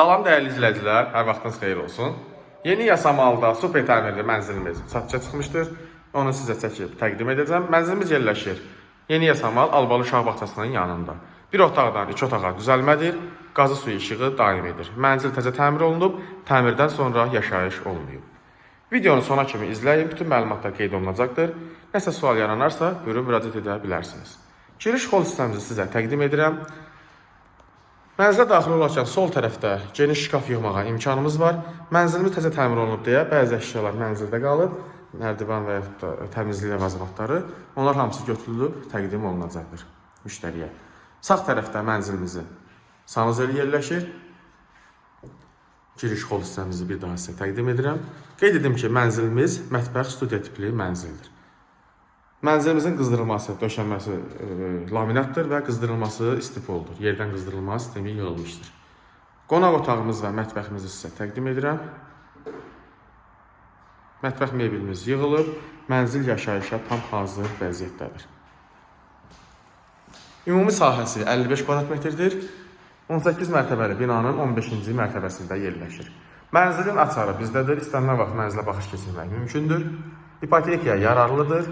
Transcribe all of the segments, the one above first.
Salam dəyərli izləyicilər, hər vaxtınız xeyir olsun. Yeni Yasamalda super təmirli mənzilimiz satışa çıxmışdır. Onu sizə çəkib təqdim edəcəm. Mənzilimiz yerləşir Yeni Yasamal Albalı uşaq bağçasının yanında. Bir otaqdan iki otağa düzəlmədir, qazı suyu işığı daim edir. Mənzil təzə təmir olunub, təmirdən sonra yaşayış olmayıb. Videonu sona kimi izləyin, bütün məlumatlar qeyd olunacaqdır. Nəsə sual yaranarsa, buyurun müraciət edə bilərsiniz. Giriş xol sistemimizi sizə təqdim edirəm. Mənzilə daxil olarkən sol tərəfdə geniş şkaf yığmağa imkanımız var. Mənzilimiz təzə təmir olunub deyə bəzi əşyalar mənzildə qalıb, nərdivan və yaxud da təmizlik ləvazimatları, onlar hamısı götürülüb təqdim olunacaqdır müştəriyə. Sağ tərəfdə mənzilimizin sanuzeli yerləşir. Giriş xol hissəmizi bir daha sizə təqdim edirəm. Qeyd edim ki, mənzilimiz mətbəx studiya tipli mənzildir. Mənzilimizin qızdırılması, döşənməsi e, laminatdır və qızdırılması istipoldur. Yerdən qızdırılma sistemi yığılmışdır. Qonaq otağımız və mətbəximizi sizə təqdim edirəm. Mətbəx mebelimiz yığılıb, mənzil yaşayışa tam hazır vəziyyətdədir. Ümumi sahəsi 55 kvadrat metrdir. 18 mərtəbəli binanın 15-ci mərtəbəsində yerləşir. Mənzilin açarı bizdədir. İstənilən vaxt mənzilə baxış keçirmək mümkündür. İpotekaya yararlıdır.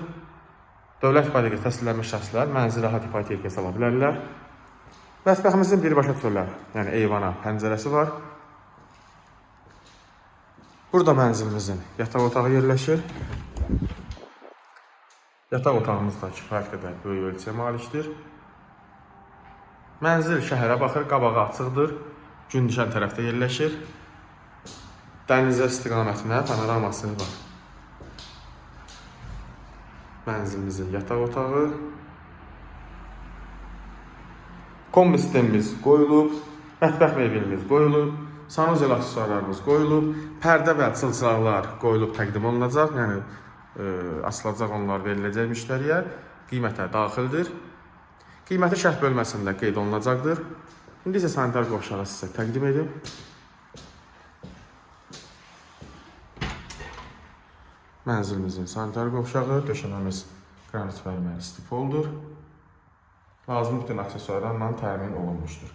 Dövlət ipotekası təsdiqlənmiş şəxslər mənzil rahat ipotekaya sala bilərlər. Mətbəximizin birbaşa çölə, yəni eyvana pəncərəsi var. Burada mənzilimizin yataq otağı yerləşir. Yataq otağımız da kifayət qədər böyük ölçüyə malikdir. Mənzil şəhərə baxır, qabağı açıqdır. Gün düşən tərəfdə yerləşir. Dənizə istiqamətinə panoraması var. Mənzilimizin yataq otağı. Kombi sistemimiz qoyulub, mətbəx mebelimiz qoyulub, sanuzel aksesuarlarımız qoyulub, pərdə və çılçıraqlar qoyulub təqdim olunacaq. Yəni e, asılacaq onlar veriləcək müştəriyə. Qiymətə daxildir. Qiyməti şərh bölməsində qeyd olunacaqdır. İndi isə sanitar qovşağı sizə təqdim edim. Mənzilimizin sanitar qovşağı, döşəməmiz qranit mərmər stipoldur. Lazım bütün aksesuarlarla təmin olunmuşdur.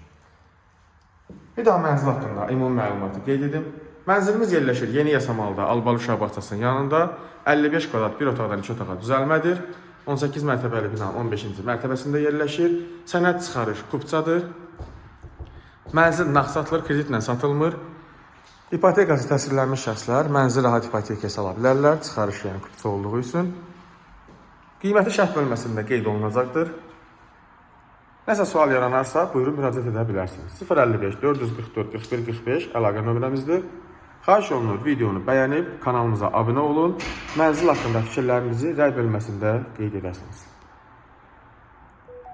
Bir daha mənzil haqqında ümumi məlumatı qeyd edim. Mənzilimiz yerləşir Yeni Yasamalda, Albalı uşaq bağçasının yanında. 55 kvadrat bir otaqdan iki otağa düzəlmədir. 18 mərtəbəli bina 15-ci mərtəbəsində yerləşir. Sənəd çıxarış kupçadır. Mənzil nağd satılır, kreditlə satılmır. İpotekası təsdiqlənmiş şəxslər mənzil rahat ipotekaya sala bilərlər, çıxarış yəni kupça olduğu üçün. Qiyməti şərh bölməsində qeyd olunacaqdır. Nəsə sual yaranarsa, buyurun müraciət edə bilərsiniz. 055 444 41 45 əlaqə nömrəmizdir. Xahiş olunur videonu bəyənib kanalımıza abunə olun. Mənzil haqqında fikirlərinizi rəy bölməsində qeyd edəsiniz.